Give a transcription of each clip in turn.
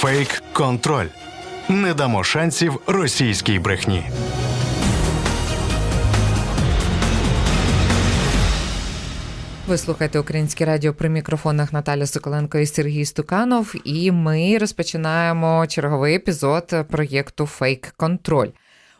Фейк-контроль. Не дамо шансів російській брехні. Ви слухаєте Українське радіо при мікрофонах Наталя Соколенко і Сергій Стуканов. І ми розпочинаємо черговий епізод проєкту Фейк Контроль.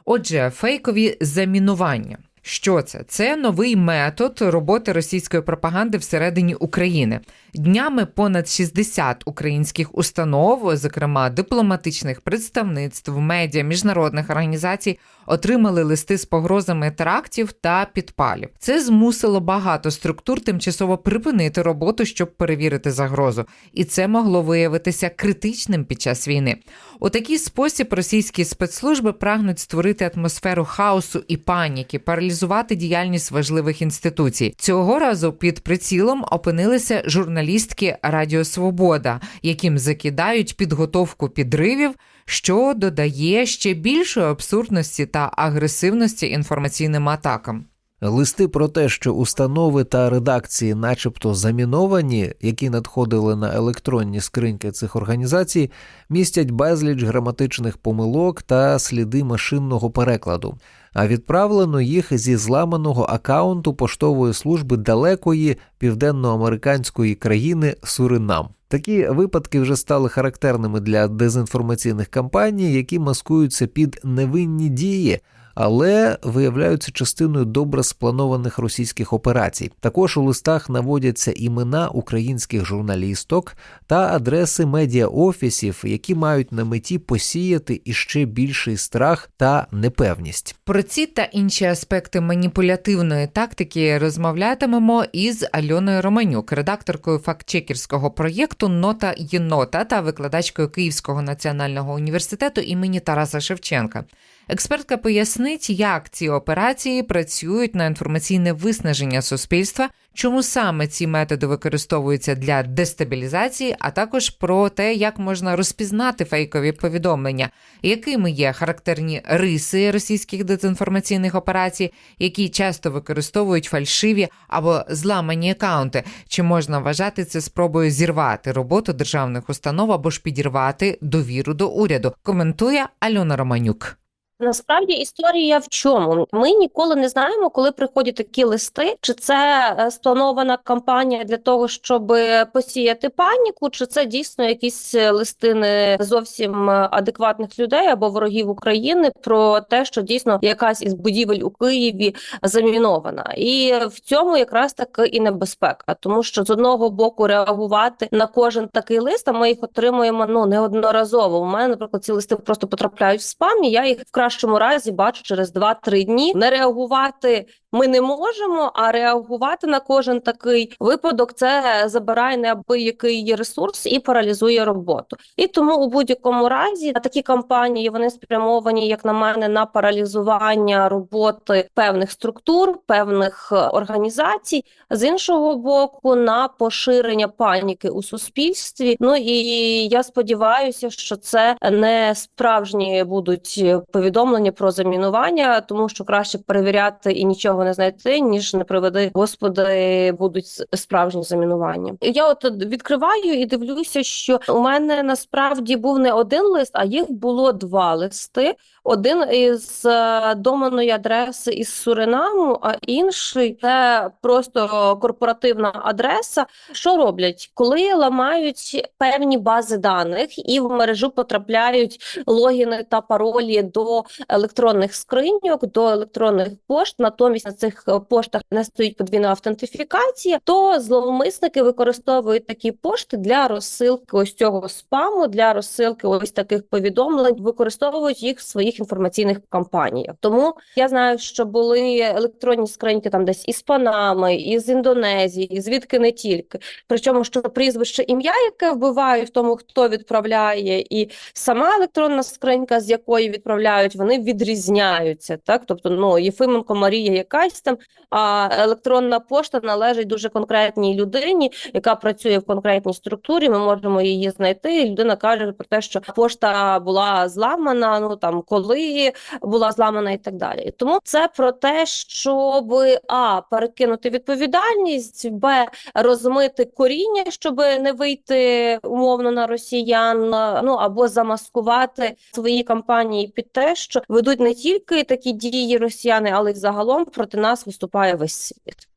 Отже, фейкові замінування. Що це? Це новий метод роботи російської пропаганди всередині України. Днями понад 60 українських установ, зокрема дипломатичних представництв, медіа, міжнародних організацій, отримали листи з погрозами терактів та підпалів. Це змусило багато структур тимчасово припинити роботу, щоб перевірити загрозу, і це могло виявитися критичним під час війни. У такий спосіб російські спецслужби прагнуть створити атмосферу хаосу і паніки, паралізувати діяльність важливих інституцій. Цього разу під прицілом опинилися журналістки Радіо Свобода, яким закидають підготовку підривів, що додає ще більшої абсурдності та агресивності інформаційним атакам. Листи про те, що установи та редакції, начебто заміновані, які надходили на електронні скриньки цих організацій, містять безліч граматичних помилок та сліди машинного перекладу. А відправлено їх зі зламаного акаунту поштової служби далекої південноамериканської країни Суринам. Такі випадки вже стали характерними для дезінформаційних кампаній, які маскуються під невинні дії але виявляються частиною добре спланованих російських операцій. Також у листах наводяться імена українських журналісток та адреси медіаофісів, які мають на меті посіяти іще більший страх та непевність. Про ці та інші аспекти маніпулятивної тактики розмовлятимемо із Альоною Романюк, редакторкою фактчекерського проєкту Нота єнота та викладачкою Київського національного університету імені Тараса Шевченка. Експертка пояснить, як ці операції працюють на інформаційне виснаження суспільства, чому саме ці методи використовуються для дестабілізації, а також про те, як можна розпізнати фейкові повідомлення, якими є характерні риси російських дезінформаційних операцій, які часто використовують фальшиві або зламані акаунти, чи можна вважати це спробою зірвати роботу державних установ або ж підірвати довіру до уряду. Коментує Альона Романюк. Насправді історія в чому? Ми ніколи не знаємо, коли приходять такі листи, чи це е, спланована кампанія для того, щоб посіяти паніку, чи це дійсно якісь е, листи не зовсім е, адекватних людей або ворогів України про те, що дійсно якась із будівель у Києві замінована, і в цьому якраз таки і небезпека, тому що з одного боку реагувати на кожен такий лист, а ми їх отримуємо ну неодноразово. У мене, наприклад, ці листи просто потрапляють в спам, і я їх в кращому разі бачу через 2-3 дні. Не реагувати ми не можемо, а реагувати на кожен такий випадок це забирає неабиякий ресурс і паралізує роботу. І тому у будь-якому разі такі кампанії вони спрямовані, як на мене, на паралізування роботи певних структур, певних е, організацій, з іншого боку, на поширення паніки у суспільстві. Ну і я сподіваюся, що це не справжні будуть повідомлення про замінування, тому що краще перевіряти і нічого не знайти, ніж не приведи господи, будуть справжні замінування. Я от відкриваю і дивлюся, що у мене насправді був не один лист, а їх було два листи. Один із е, доменної адреси із Суринаму, а інший це просто корпоративна адреса. Що роблять, коли ламають певні бази даних і в мережу потрапляють логіни та паролі до електронних скриньок, до електронних пошт. Натомість на цих поштах не стоїть подвійна автентифікація, то зловмисники використовують такі пошти для розсилки ось цього спаму, для розсилки ось таких повідомлень, використовують їх в своїх інформаційних кампаніях. Тому я знаю, що були електронні скриньки там десь із Панами, із Індонезії, звідки не тільки. Причому що прізвище ім'я, яке вбивають в тому, хто відправляє, і сама електронна скринька, з якої відправляють, вони відрізняються. Так, тобто, ну Єфименко Марія, яка зайкайстем, а електронна пошта належить дуже конкретній людині, яка працює в конкретній структурі. Ми можемо її знайти. і Людина каже про те, що пошта була зламана. Ну там коли була зламана, і так далі. Тому це про те, щоб а перекинути відповідальність, б розмити коріння, щоб не вийти умовно на росіян. Ну або замаскувати свої кампанії під те, що ведуть не тільки такі дії росіяни, але й загалом проти нас виступає весь світ.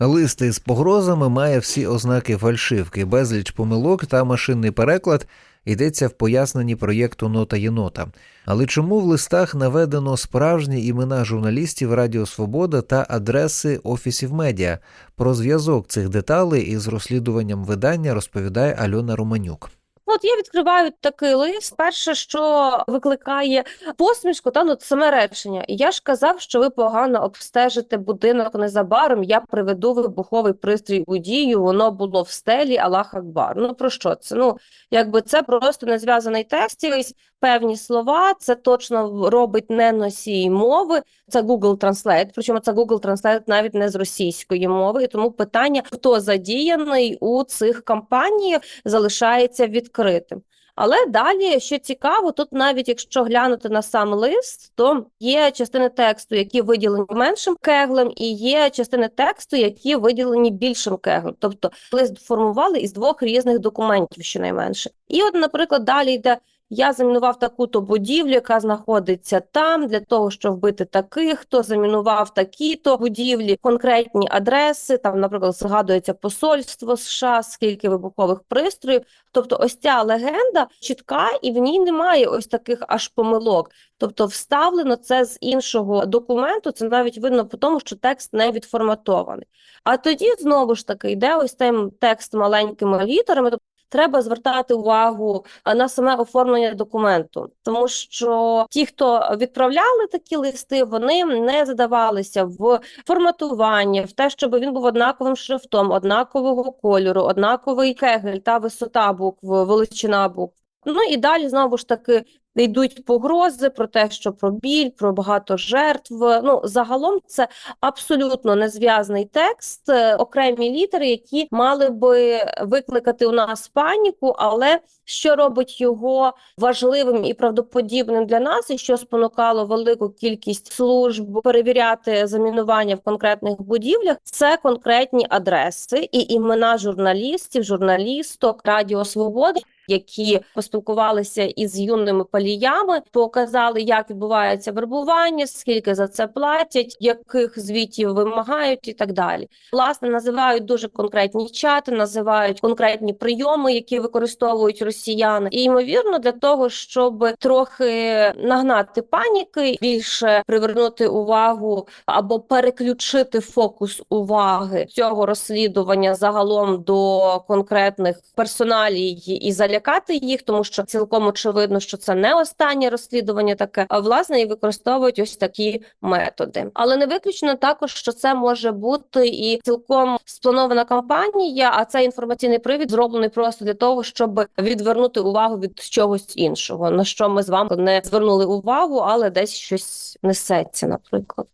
Лист із погрозами має всі ознаки фальшивки, безліч помилок та машинний переклад. Йдеться в поясненні проєкту Нота єнота. Але чому в листах наведено справжні імена журналістів Радіо Свобода та адреси офісів медіа? Про зв'язок цих деталей із розслідуванням видання розповідає Альона Романюк. Ну, От я відкриваю такий лист. Перше, що викликає посмішку, та ну саме речення. Я ж казав, що ви погано обстежите будинок незабаром. Я приведу вибуховий пристрій у дію. Воно було в стелі Аллах Акбар. Ну про що це? Ну якби це просто незв'язаний текст, якийсь певні слова. Це точно робить не носій мови. Це Google Translate, Причому це Google Translate навіть не з російської мови. І тому питання, хто задіяний у цих кампаніях, залишається відкритим. Але далі, що цікаво, тут навіть якщо глянути на сам лист, то є частини тексту, які виділені меншим кеглем, і є частини тексту, які виділені більшим кеглем. Тобто лист формували із двох різних документів, щонайменше. І от, наприклад, далі йде. Я замінував таку-то будівлю, яка знаходиться там, для того, щоб вбити таких, хто замінував такі-то будівлі, конкретні адреси. Там, наприклад, згадується посольство США, скільки вибухових пристроїв. Тобто, ось ця легенда чітка, і в ній немає ось таких аж помилок. Тобто, вставлено це з іншого документу. Це навіть видно по тому, що текст не відформатований. А тоді знову ж таки йде ось цей текст маленькими літерами. Треба звертати увагу на саме оформлення документу, тому що ті, хто відправляли такі листи, вони не задавалися в форматування, в те, щоб він був однаковим шрифтом, однакового кольору, однаковий кегель та висота букв, величина букв. Ну і далі знову ж таки йдуть погрози про те, що про біль, про багато жертв. Ну загалом це абсолютно незв'язаний текст, е, окремі літери, які мали би викликати у нас паніку, але що робить його важливим і правдоподібним для нас, і що спонукало велику кількість служб перевіряти замінування в конкретних будівлях, це конкретні адреси і імена журналістів, журналісток Радіо Свобода. Які поспілкувалися із юними паліями, показали, як відбувається вербування, скільки за це платять, яких звітів вимагають, і так далі. Власне називають дуже конкретні чати, називають конкретні прийоми, які використовують росіяни. І ймовірно, для того, щоб трохи нагнати паніки, більше привернути увагу або переключити фокус уваги цього розслідування загалом до конкретних персоналій і залякати їх, тому що цілком очевидно, що це не останнє розслідування, таке а власне і використовують ось такі методи. Але не виключено також, що це може бути і цілком спланована кампанія, а цей інформаційний привід зроблений просто для того, щоб відвернути увагу від чогось іншого, на що ми з вами не звернули увагу, але десь щось несеться, наприклад.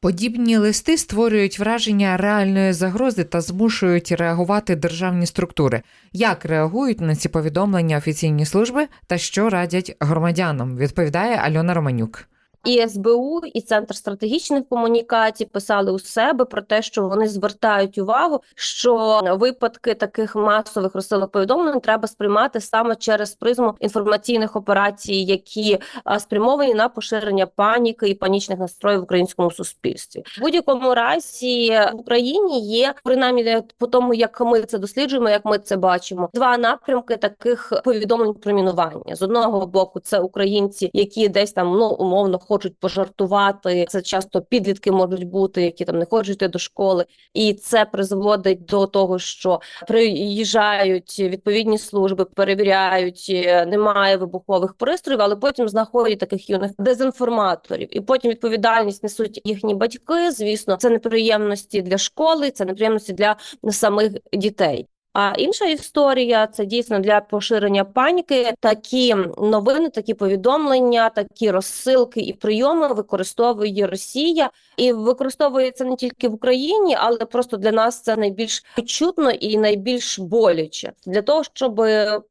Подібні листи створюють враження реальної загрози та змушують реагувати державні структури. Як реагують на ці повідомлення офіційні служби та що радять громадянам? Відповідає Альона Романюк. І СБУ, і Центр стратегічних комунікацій писали у себе про те, що вони звертають увагу, що випадки таких масових розсилок повідомлень треба сприймати саме через призму інформаційних операцій, які спрямовані на поширення паніки і панічних настроїв в українському суспільстві. В будь-якому разі в Україні є принаймні по тому, як ми це досліджуємо, як ми це бачимо. Два напрямки таких повідомлень про мінування з одного боку, це українці, які десь там ну умовно хочуть пожартувати. Це часто підлітки можуть бути, які там не хочуть йти до школи, і це призводить до того, що приїжджають відповідні служби, перевіряють, е, немає вибухових пристроїв, але потім знаходять таких юних дезінформаторів, і потім відповідальність несуть їхні батьки. Звісно, це неприємності для школи, це неприємності для самих дітей. А інша історія це дійсно для поширення паніки. Такі новини, такі повідомлення, такі розсилки і прийоми використовує Росія і використовує це не тільки в Україні, але просто для нас це найбільш відчутно і найбільш боляче для того, щоб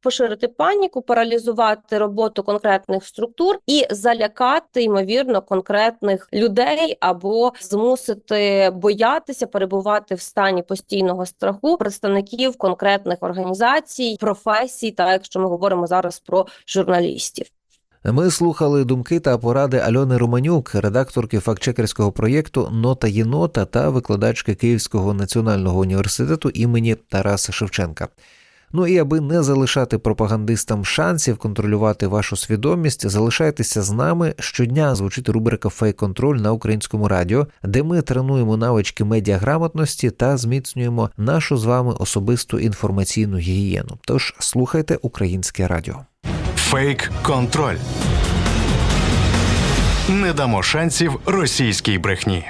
поширити паніку, паралізувати роботу конкретних структур і залякати ймовірно конкретних людей або змусити боятися перебувати в стані постійного страху представників конкретних організацій, професій, та якщо ми говоримо зараз про журналістів. Ми слухали думки та поради Альони Романюк, редакторки фактчекерського проєкту Нота єнота та викладачки Київського національного університету імені Тараса Шевченка. Ну і аби не залишати пропагандистам шансів контролювати вашу свідомість, залишайтеся з нами. Щодня звучить рубрика Фейк-контроль на українському радіо, де ми тренуємо навички медіаграмотності та зміцнюємо нашу з вами особисту інформаційну гігієну. Тож слухайте українське радіо. Фейк контроль. Не дамо шансів російській брехні.